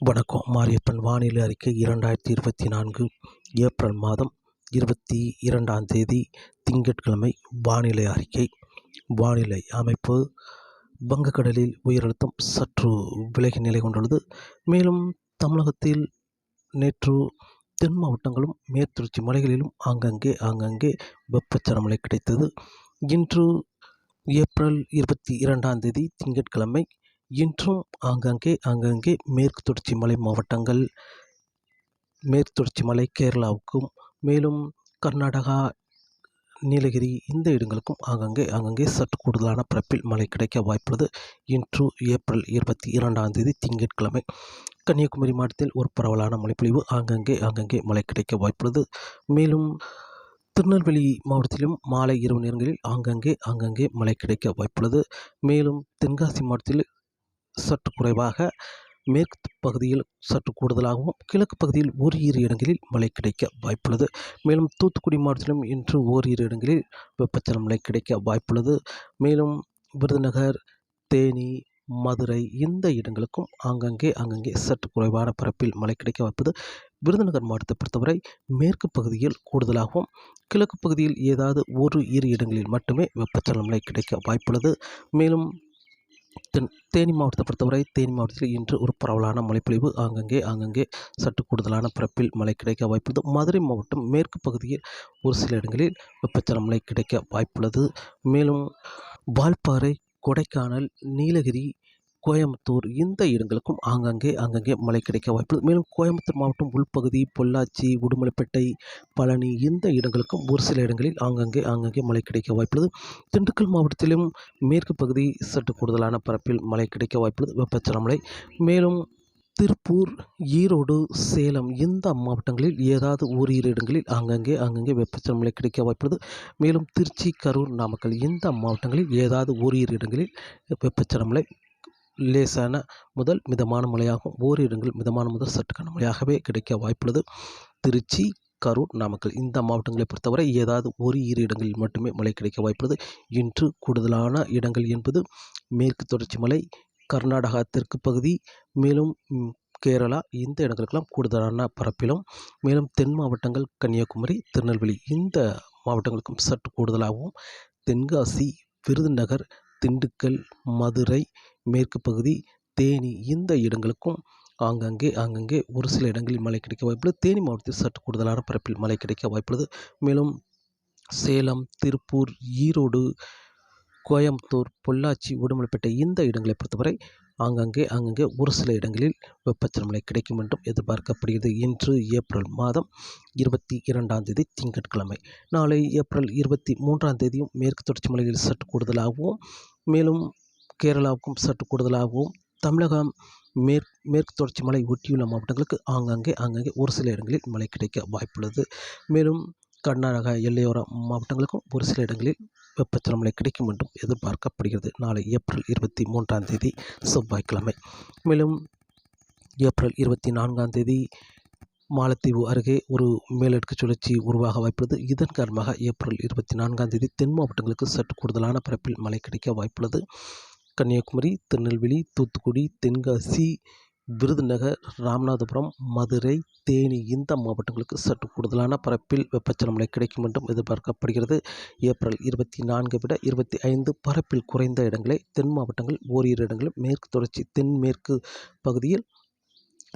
வணக்கம். மாரியப்பன் வானிலை அறிக்கை இரண்டாயிரத்தி இருபத்தி நான்கு ஏப்ரல் மாதம் இருபத்தி இரண்டாம் தேதி திங்கட்கிழமை வானிலை அறிக்கை. வானிலை அமைப்பு வங்கக்கடலில் உயரழுத்தம் சற்று விலகி நிலை கொண்டுள்ளது. மேலும் தமிழகத்தில் நேற்று தென் மாவட்டங்களும் மேற்குறிச்சி மலைகளிலும் ஆங்கங்கே ஆங்கங்கே வெப்பச்சலமழை கிடைத்தது. இன்று ஏப்ரல் இருபத்தி இரண்டாம் தேதி திங்கட்கிழமை இன்றும் ஆங்காங்கே ஆங்காங்கே மேற்கு தொடர்ச்சி மலை மாவட்டங்கள் மேற்கு தொடர்ச்சி மலை கேரளாவுக்கும் மேலும் கர்நாடகா நீலகிரி இந்த இடங்களுக்கும் ஆங்காங்கே ஆங்காங்கே சற்று கூடுதலான பரப்பில் மழை கிடைக்க வாய்ப்புள்ளது. இன்று ஏப்ரல் இருபத்தி இரண்டாம் தேதி திங்கட்கிழமை கன்னியாகுமரி மாவட்டத்தில் ஒரு பரவலான மழைப்பொழிவு ஆங்காங்கே ஆங்காங்கே மழை கிடைக்க வாய்ப்புள்ளது. மேலும் திருநெல்வேலி மாவட்டத்திலும் மாலை இரவு நேரங்களில் ஆங்காங்கே ஆங்காங்கே மழை கிடைக்க வாய்ப்புள்ளது. மேலும் தென்காசி மாவட்டத்தில் சற்று குறைவாக மேற்கு பகுதியில் சற்று கூடுதலாகவும் கிழக்கு பகுதியில் ஓரிரு இடங்களில் மழை கிடைக்க வாய்ப்புள்ளது. மேலும் தூத்துக்குடி மாவட்டத்திலும் இன்று ஓரிரு இடங்களில் வெப்பச்சலம் மழை கிடைக்க வாய்ப்புள்ளது. மேலும் விருதுநகர் தேனி மதுரை இந்த இடங்களுக்கும் ஆங்கங்கே அங்கங்கே சற்று குறைவான பரப்பில் மழை கிடைக்க வாய்ப்பது விருதுநகர் மாவட்டத்தை பொறுத்தவரை மேற்கு பகுதியில் கூடுதலாகவும் கிழக்கு பகுதியில் ஏதாவது ஒரு இரு இடங்களில் மட்டுமே வெப்பச்சலம் மழை கிடைக்க வாய்ப்புள்ளது. மேலும் தென் தேனி மாவட்டத்தை பொறுத்தவரை தேனி மாவட்டத்தில் இன்று ஒரு பரவலான மழைப்பொழிவு. ஆங்கங்கே ஆங்கங்கே சற்று கூடுதலான பரப்பில் மழை கிடைக்க வாய்ப்புள்ளது. மதுரை மாவட்டம் மேற்கு பகுதியில் ஒரு சில இடங்களில் வெப்பச்சல மழை கிடைக்க வாய்ப்புள்ளது. மேலும் வால்பாறை கொடைக்கானல் நீலகிரி கோயம்புத்தூர் இந்த இடங்களுக்கும் ஆங்காங்கே அங்கங்கே மழை கிடைக்க வாய்ப்புள்ளது மேலும் கோயம்புத்தூர் மாவட்டம் உள்பகுதி பொள்ளாச்சி உடுமலைப்பேட்டை பழனி இந்த இடங்களுக்கும் ஒரு சில இடங்களில் ஆங்காங்கே ஆங்காங்கே மழை கிடைக்க வாய்ப்புள்ளது திண்டுக்கல் மாவட்டத்திலும் மேற்கு பகுதி சற்று கூடுதலான பரப்பில் மழை கிடைக்க வாய்ப்புள்ளது வெப்பச்சலன மழை. மேலும் திருப்பூர் ஈரோடு சேலம் இந்த மாவட்டங்களில் ஏதாவது ஓரிரு இடங்களில் அங்கங்கே அங்கங்கே வெப்பச்சலமழை கிடைக்க வாய்ப்புள்ளது மேலும் திருச்சி கரூர் நாமக்கல் இந்த மாவட்டங்களில் ஏதாவது ஓரிரு இடங்களில் வெப்பச்சலமழை லேசான முதல் மிதமான மழையாகவும் ஓரிடங்கள் மிதமான முதல் சற்று கனமழையாகவே கிடைக்க வாய்ப்புள்ளது. திருச்சி கரூர் நாமக்கல் இந்த மாவட்டங்களை பொறுத்தவரை ஏதாவது ஒரு இரு இடங்களில் மட்டுமே மழை கிடைக்க வாய்ப்புள்ளது. இன்று கூடுதலான இடங்கள் என்பது மேற்கு தொடர்ச்சி மலை கர்நாடகா தெற்கு பகுதி மேலும் கேரளா இந்த இடங்களுக்கெல்லாம் கூடுதலான பரப்பிலும் மேலும் தென் மாவட்டங்கள் கன்னியாகுமரி திருநெல்வேலி இந்த மாவட்டங்களுக்கும் சற்று கூடுதலாகவும் தென்காசி விருதுநகர் திண்டுக்கல் மதுரை மேற்கு பகுதி தேனி இந்த இடங்களுக்கும் ஆங்காங்கே ஆங்காங்கே ஒரு சில இடங்களில் மழை கிடைக்க வாய்ப்புள்ளது. தேனி மாவட்டத்தில் சற்று கூடுதலான பரப்பில் மழை கிடைக்க வாய்ப்புள்ளது. மேலும் சேலம் திருப்பூர் ஈரோடு கோயம்புத்தூர் பொள்ளாச்சி உடுமலைப்பேட்டை இந்த இடங்களை பொறுத்தவரை ஆங்காங்கே அங்கங்கே ஒரு சில இடங்களில் வெப்பச்சலமழை கிடைக்கும் என்றும் எதிர்பார்க்கப்படுகிறது. இன்று ஏப்ரல் மாதம் இருபத்தி இரண்டாம் தேதி திங்கட்கிழமை. நாளை ஏப்ரல் இருபத்தி மூன்றாம் தேதியும் மேற்கு தொடர்ச்சி மலையில் சற்று கூடுதலாகவும் மேலும் கேரளாவுக்கும் சற்று கூடுதலாகவும் தமிழகம் மேற் மேற்கு தொடர்ச்சி மலை ஒட்டியுள்ள மாவட்டங்களுக்கு ஆங்காங்கே ஆங்காங்கே ஒரு சில இடங்களில் மழை கிடைக்க வாய்ப்புள்ளது. மேலும் கர்நாடகா எல்லையோர மாவட்டங்களுக்கும் ஒரு சில இடங்களில் வெப்பச்சலன மழை கிடைக்கும் என்றும் எதிர்பார்க்கப்படுகிறது. நாளை ஏப்ரல் இருபத்தி மூன்றாம் தேதி செவ்வாய்க்கிழமை. மேலும் ஏப்ரல் இருபத்தி நான்காம் தேதி மாலத்தீவு அருகே ஒரு மேலடுக்கு சுழற்சி உருவாக வாய்ப்புள்ளது. இதன் காரணமாக ஏப்ரல் இருபத்தி நான்காம் தேதி தென் மாவட்டங்களுக்கு சற்று கூடுதலான பரப்பில் மழை கிடைக்க வாய்ப்புள்ளது. கன்னியாகுமரி திருநெல்வேலி தூத்துக்குடி தென்காசி விருதுநகர் ராமநாதபுரம் மதுரை தேனி இந்த மாவட்டங்களுக்கு சற்று கூடுதலான பரப்பில் வெப்பச்சலன மழை கிடைக்கும் என்றும் எதிர்பார்க்கப்படுகிறது. ஏப்ரல் இருபத்தி நான்கு விட இருபத்தி ஐந்து பரப்பில் குறைந்த இடங்களை தென் மாவட்டங்கள் ஓரிரு இடங்களில் மேற்கு தொடர்ச்சி தென்மேற்கு பகுதியில்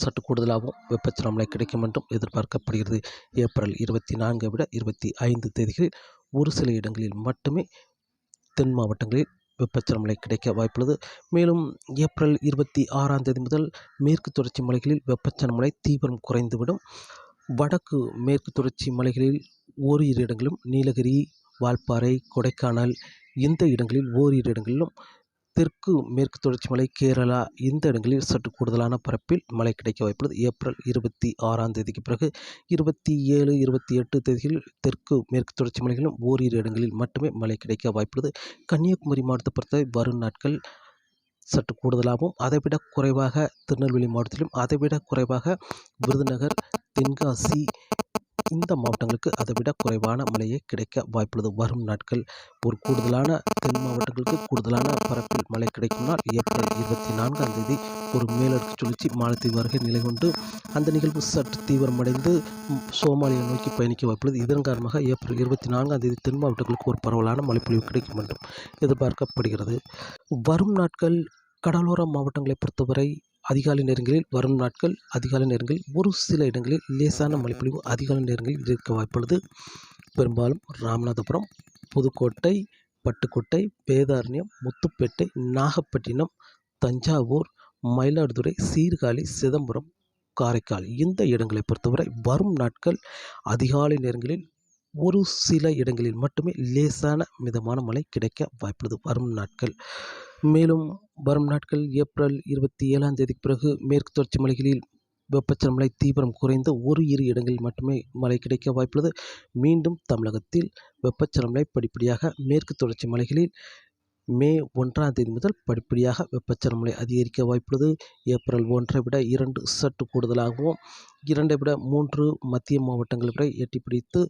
சற்று கூடுதலாகவும் வெப்பச்சலன மழை கிடைக்கும் என்றும் எதிர்பார்க்கப்படுகிறது. ஏப்ரல் இருபத்தி நான்கை விட இருபத்தி ஐந்து தேதிகளில் ஒரு சில இடங்களில் மட்டுமே தென் மாவட்டங்களில் வெப்பச்சல மழை கிடைக்க வாய்ப்புள்ளது. மேலும் ஏப்ரல் இருபத்தி ஆறாம் தேதி முதல் மேற்கு தொடர்ச்சி மலைகளில் வெப்பச்சலன மழை தீவிரம் குறைந்துவிடும். வடக்கு மேற்கு தொடர்ச்சி மலைகளில் ஓரிரு இடங்களிலும் நீலகிரி வால்பாறை கொடைக்கானல் இந்த இடங்களில் ஓரிரு இடங்களிலும் தெற்கு மேற்கு தொடர்ச்சி மலை கேரளா இந்த இடங்களில் சற்று கூடுதலான பரப்பில் மழை கிடைக்க வாய்ப்புள்ளது. ஏப்ரல் இருபத்தி ஆறாம் தேதிக்கு பிறகு இருபத்தி ஏழு இருபத்தி எட்டு தேதிகளில் தெற்கு மேற்கு தொடர்ச்சி மலைகளிலும் ஓரிரு இடங்களில் மட்டுமே மழை கிடைக்க வாய்ப்புள்ளது. கன்னியாகுமரி மாவட்டத்தை பொறுத்தவரை வரும் நாட்கள் சற்று கூடுதலாகவும் அதைவிட குறைவாக திருநெல்வேலி மாவட்டத்திலும் அதைவிட குறைவாக விருதுநகர் தென்காசி இந்த மாவட்டங்களுக்கு அதைவிட குறைவான மழையே கிடைக்க வாய்ப்புள்ளது. வரும் நாட்கள் ஒரு கூடுதலான தென் மாவட்டங்களுக்கு கூடுதலான பரப்பில் மழை கிடைக்கும்னால் ஏப்ரல் இருபத்தி நான்காம் தேதி ஒரு மேலடுக்கு சுழற்சி மாலத்தீவு அருகே நிலை கொண்டு அந்த நிகழ்வு சற்று தீவிரமடைந்து ம், சோமாலியா நோக்கி பயணிக்க வாய்ப்புள்ளது. இதன் காரணமாக ஏப்ரல் இருபத்தி நான்காம் தேதி தென் மாவட்டங்களுக்கு ஒரு பரவலான மழைப்பொழிவு கிடைக்கும் என்றும் எதிர்பார்க்கப்படுகிறது. வரும் நாட்கள் கடலோர மாவட்டங்களை பொறுத்தவரை அதிகாலை நேரங்களில் வரும் நாட்கள் அதிகாலை நேரங்களில் ஒரு சில இடங்களில் லேசான மழைப்பொழிவு அதிகாலை நேரங்களில் இருக்க வாய்ப்புள்ளது. பெரும்பாலும் ராமநாதபுரம் புதுக்கோட்டை பட்டுக்கோட்டை வேதாரண்யம் முத்துப்பேட்டை நாகப்பட்டினம் தஞ்சாவூர் மயிலாடுதுறை சீர்காழி சிதம்பரம் காரைக்கால் இந்த இடங்களை பொறுத்தவரை வரும் நாட்கள் அதிகாலை நேரங்களில் ஒரு சில இடங்களில் மட்டுமே லேசான மிதமான மழை கிடைக்க வாய்ப்புள்ளது. வரும் நாட்கள் மேலும் வரும் நாட்கள் ஏப்ரல் இருபத்தி ஏழாம் தேதிக்கு பிறகு மேற்கு தொடர்ச்சி மலைகளில் வெப்பச்சலமலை தீவிரம் குறைந்து ஒரு இரு இடங்களில் மட்டுமே மழை கிடைக்க வாய்ப்புள்ளது. மீண்டும் தமிழகத்தில் வெப்பச்சலமலை படிப்படியாக மேற்கு தொடர்ச்சி மலைகளில் மே ஒன்றாம் தேதி முதல் படிப்படியாக வெப்பச்சலமலை அதிகரிக்க வாய்ப்புள்ளது. ஏப்ரல் ஒன்றை விட இரண்டு சற்று கூடுதலாகவும் இரண்டை விட மூன்று மத்திய மாவட்டங்களை விட எட்டி பிடித்து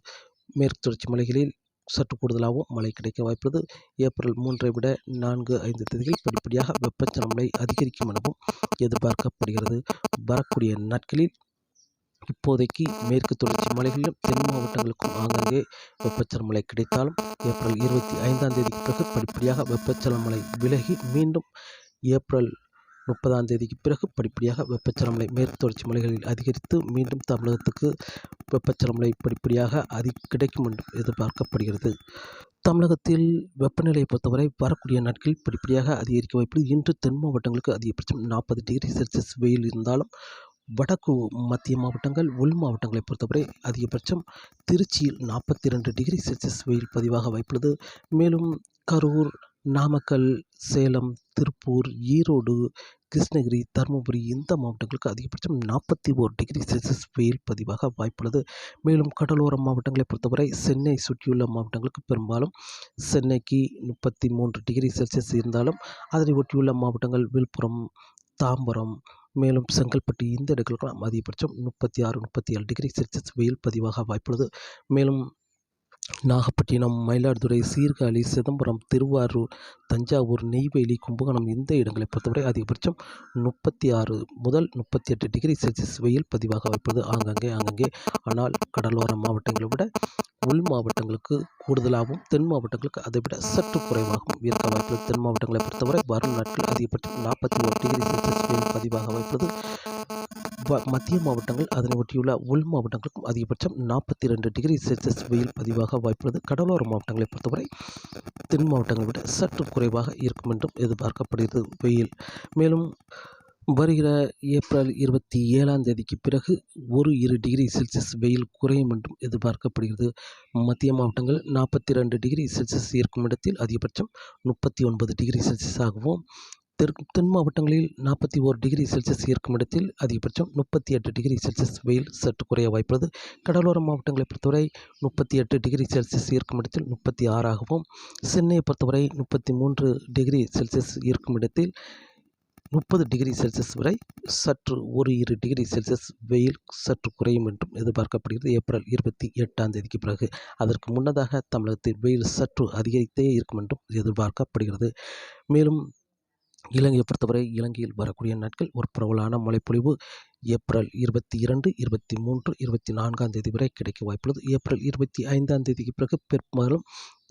மேற்கு தொடர்ச்சி மலைகளில் சற்று கூடுதலாகவும் மழை கிடைக்க வாய்ப்புள்ளது. ஏப்ரல் மூன்றை விட நான்கு ஐந்து தேதிகளில் படிப்படியாக வெப்பச்சலமலை அதிகரிக்கும் எனவும் எதிர்பார்க்கப்படுகிறது. வரக்கூடிய நாட்களில் இப்போதைக்கு மேற்கு தொடர்ச்சி மலைகளிலும் தென் மாவட்டங்களுக்கும் ஆங்காங்கே வெப்பச்சலமலை கிடைத்தாலும் ஏப்ரல் இருபத்தி ஐந்தாம் தேதிக்கு பிறகு படிப்படியாக வெப்பச்சலமலை விலகி மீண்டும் ஏப்ரல் முப்பதாம் தேதிக்கு பிறகு படிப்படியாக வெப்பச்சலமலை மேற்கு தொடர்ச்சி மலைகளில் அதிகரித்து மீண்டும் தமிழகத்துக்கு வெப்பச்சலமலை படிப்படியாக அதி கிடைக்கும் என்று எதிர்பார்க்கப்படுகிறது. தமிழகத்தில் வெப்பநிலையை பொறுத்தவரை வரக்கூடிய நாட்களில் படிப்படியாக அதிகரிக்க வாய்ப்புள்ளது. இன்று தென் மாவட்டங்களுக்கு அதிகபட்சம் நாற்பது டிகிரி செல்சியஸ் வெயில் இருந்தாலும் வடக்கு மத்திய மாவட்டங்கள் உள் மாவட்டங்களை பொறுத்தவரை அதிகபட்சம் திருச்சியில் நாற்பத்தி ரெண்டு டிகிரி செல்சியஸ் வெயில் பதிவாக வாய்ப்புள்ளது. மேலும் கரூர் நாமக்கல் சேலம் திருப்பூர் ஈரோடு கிருஷ்ணகிரி தருமபுரி இந்த மாவட்டங்களுக்கு அதிகபட்சம் நாற்பத்தி ஓர் டிகிரி செல்சியஸ் வெயில் பதிவாக வாய்ப்புள்ளது. மேலும் கடலோர மாவட்டங்களை பொறுத்தவரை சென்னை சுற்றியுள்ள மாவட்டங்களுக்கு பெரும்பாலும் சென்னைக்கு முப்பத்தி மூன்று டிகிரி செல்சியஸ் இருந்தாலும் அதனை ஒட்டியுள்ள மாவட்டங்கள் விழுப்புரம் தாம்பரம் மேலும் செங்கல்பட்டு இந்த இடங்களுக்கெல்லாம் அதிகபட்சம் முப்பத்தி ஆறு முப்பத்தி ஏழு டிகிரி செல்சியஸ் வெயில் பதிவாக வாய்ப்புள்ளது. மேலும் நாகப்பட்டினம் மயிலாடுதுறை சீர்காழி சிதம்பரம் திருவாரூர் தஞ்சாவூர் நெய்வேலி கும்பகோணம் இந்த இடங்களை பொறுத்தவரை அதிகபட்சம் முப்பத்தி ஆறு முதல் முப்பத்தி எட்டு டிகிரி செல்சியஸ் வெயில் பதிவாக வைப்பது ஆங்காங்கே ஆங்காங்கே. ஆனால் கடலோர மாவட்டங்களை விட உள் மாவட்டங்களுக்கு கூடுதலாகவும் தென் மாவட்டங்களுக்கு அதை விட சற்று குறைவாகவும் இருக்க வாய்ப்புள்ளது. தென் மாவட்டங்களை பொறுத்தவரை வரும் நாட்கள் அதிகபட்சம் நாற்பத்தி ஒரு டிகிரி செல்சியஸ் வெயில் பதிவாக வைப்பது மத்திய மாவட்டங்கள் அதனை ஒட்டியுள்ள உள் மாவட்டங்களுக்கும் அதிகபட்சம் நாற்பத்தி ரெண்டு டிகிரி செல்சியஸ் வெயில் பதிவாக வாய்ப்புள்ளது. கடலோர மாவட்டங்களை பொறுத்தவரை தென் மாவட்டங்களை விட சற்று குறைவாக இருக்கும் என்றும் எதிர்பார்க்கப்படுகிறது வெயில். மேலும் வருகிற ஏப்ரல் இருபத்தி ஏழாம் தேதிக்கு பிறகு ஒரு இரு டிகிரி செல்சியஸ் வெயில் குறையும் என்றும் எதிர்பார்க்கப்படுகிறது. மத்திய மாவட்டங்கள் நாற்பத்தி ரெண்டு டிகிரி செல்சியஸ் இருக்கும் இடத்தில் அதிகபட்சம் முப்பத்தி ஒன்பது டிகிரி செல்சியஸ் ஆகவும் தெற்கு தென் மாவட்டங்களில் நாற்பத்தி ஓர் டிகிரி செல்சியஸ் இருக்கும் இடத்தில் அதிகபட்சம் முப்பத்தி எட்டு டிகிரி செல்சியஸ் வெயில் சற்று குறைய வாய்ப்புள்ளது. கடலோர மாவட்டங்களை பொறுத்தவரை முப்பத்தி எட்டு டிகிரி செல்சியஸ் இருக்கும் இடத்தில் முப்பத்தி ஆறாகவும் சென்னையை பொறுத்தவரை முப்பத்தி மூன்று டிகிரி செல்சியஸ் இருக்கும் இடத்தில் முப்பது டிகிரி செல்சியஸ் வரை சற்று ஒரு இரு டிகிரி செல்சியஸ் வெயில் சற்று குறையும் என்றும் எதிர்பார்க்கப்படுகிறது. ஏப்ரல் இருபத்தி எட்டாம் தேதிக்கு பிறகு அதற்கு முன்னதாக தமிழகத்தில் வெயில் சற்று அதிகரித்தே இருக்கும் என்றும் எதிர்பார்க்கப்படுகிறது. மேலும் இலங்கையை பொறுத்தவரை இலங்கையில் வரக்கூடிய நாட்கள் ஒரு பரவலான மழைப்பொழிவு. ஏப்ரல் இருபத்தி இரண்டு இருபத்தி மூன்று இருபத்தி நான்காம் தேதி வரை கிடைக்க வாய்ப்புள்ளது. ஏப்ரல் இருபத்தி ஐந்தாம் தேதிக்கு பிறகு பெரும்பாலும்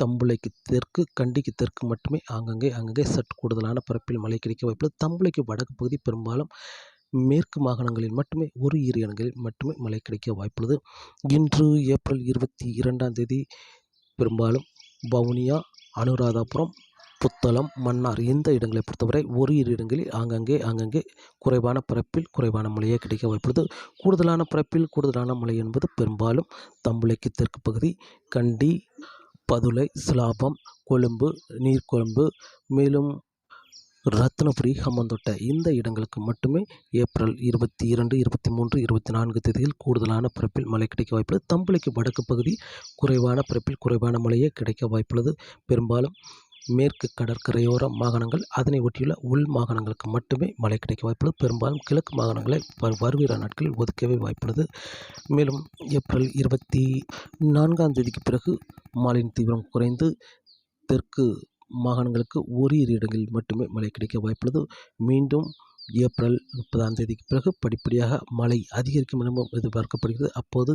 தம்புளைக்கு தெற்கு கண்டிக்கு தெற்கு மட்டுமே ஆங்கங்கே அங்கங்கே சற்று கூடுதலான பரப்பில் மழை கிடைக்க வாய்ப்புள்ளது. தம்புளைக்கு வடக்கு பகுதி பெரும்பாலும் மேற்கு மாகாணங்களில் மட்டுமே ஒரு இரு இடங்களில் மட்டுமே மழை கிடைக்க வாய்ப்புள்ளது. இன்று ஏப்ரல் இருபத்தி இரண்டாம் தேதி பெரும்பாலும் வவுனியா அனுராதாபுரம் புத்தளம் மன்னார் இந்த இடங்களை பொறுத்தவரை ஒரு இரு இடங்களில் ஆங்கங்கே ஆங்கங்கே குறைவான பரப்பில் குறைவான மழையே கிடைக்க வாய்ப்புள்ளது. கூடுதலான பரப்பில் கூடுதலான மழை என்பது பெரும்பாலும் தம்புளைக்கு தெற்கு பகுதி கண்டி பதுளை சிலாபம் கொழும்பு நீர்கொழும்பு மேலும் ரத்னபுரி ஹம்மந்தோட்டை இந்த இடங்களுக்கு மட்டுமே ஏப்ரல் இருபத்தி இரண்டு இருபத்தி மூன்று இருபத்தி நான்கு தேதியில் கூடுதலான பரப்பில் மழை கிடைக்க வாய்ப்புள்ளது. தம்புளைக்கு வடக்கு பகுதி குறைவான பரப்பில் குறைவான மழையே கிடைக்க வாய்ப்புள்ளது. பெரும்பாலும் மேற்கு கடற்கரையோர மாகாணங்கள் அதனை ஒட்டியுள்ள உள் மாகாணங்களுக்கு மட்டுமே மழை கிடைக்க வாய்ப்புள்ளது. பெரும்பாலும் கிழக்கு மாகாணங்களை வருகிற நாட்களில் ஒதுக்கவே வாய்ப்புள்ளது. மேலும் ஏப்ரல் இருபத்தி நான்காம் தேதிக்கு பிறகு மழையின் தீவிரம் குறைந்து தெற்கு மாகாணங்களுக்கு ஓரிரு இடங்களில் மட்டுமே மழை கிடைக்க வாய்ப்புள்ளது. மீண்டும் ஏப்ரல் முப்பதாம் தேதிக்கு பிறகு படிப்படியாக மழை அதிகரிக்கும் எனவும் எதிர்பார்க்கப்படுகிறது. அப்போது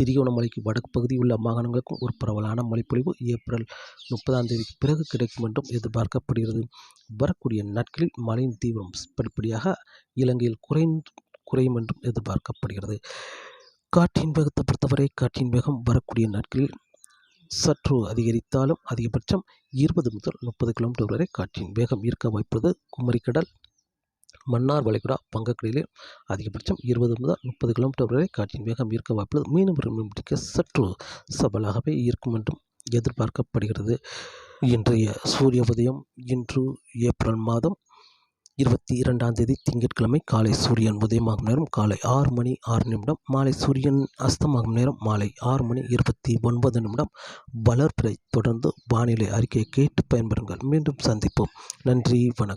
திரிகோணமலைக்கு வடக்கு பகுதியில் உள்ள மாகாணங்களுக்கும் ஒரு பரவலான மழைப்பொழிவு ஏப்ரல் முப்பதாம் தேதிக்கு பிறகு கிடைக்கும் என்றும் எதிர்பார்க்கப்படுகிறது. வரக்கூடிய நாட்களில் மழையின் தீவிரம் படிப்படியாக இலங்கையில் குறை குறையும் என்றும் எதிர்பார்க்கப்படுகிறது. காற்றின் வேகத்தை பொறுத்தவரை காற்றின் வேகம் வரக்கூடிய நாட்களில் சற்று அதிகரித்தாலும் அதிகபட்சம் இருபது முதல் முப்பது கிலோமீட்டர் வரை காற்றின் வேகம் இருக்க வாய்ப்புள்ளது. குமரிக்கடல் மன்னார் வளைகுடா வங்கக்கடலில் அதிகபட்சம் இருபது முதல் முப்பது கிலோமீட்டர் வரை காற்றின் வேகம் இருக்க வாய்ப்புள்ளது. மீனவர்கள் மீன்பிடிக்க சற்று சபலாகவே இருக்கும் என்றும் எதிர்பார்க்கப்படுகிறது. இன்றைய சூரிய உதயம் இன்று ஏப்ரல் மாதம் இருபத்தி இரண்டாம் தேதி திங்கட்கிழமை காலை சூரியன் உதயமாகும் நேரம் காலை ஆறு மணி ஆறு நிமிடம் மாலை சூரியன் அஸ்தமாகும் நேரம் மாலை ஆறு மணி இருபத்தி ஒன்பது நிமிடம். வளர்பிறை தொடர்ந்து வானிலை அறிக்கையை கேட்டு பயன்பெறுங்கள். மீண்டும் சந்திப்போம். நன்றி வணக்கம்.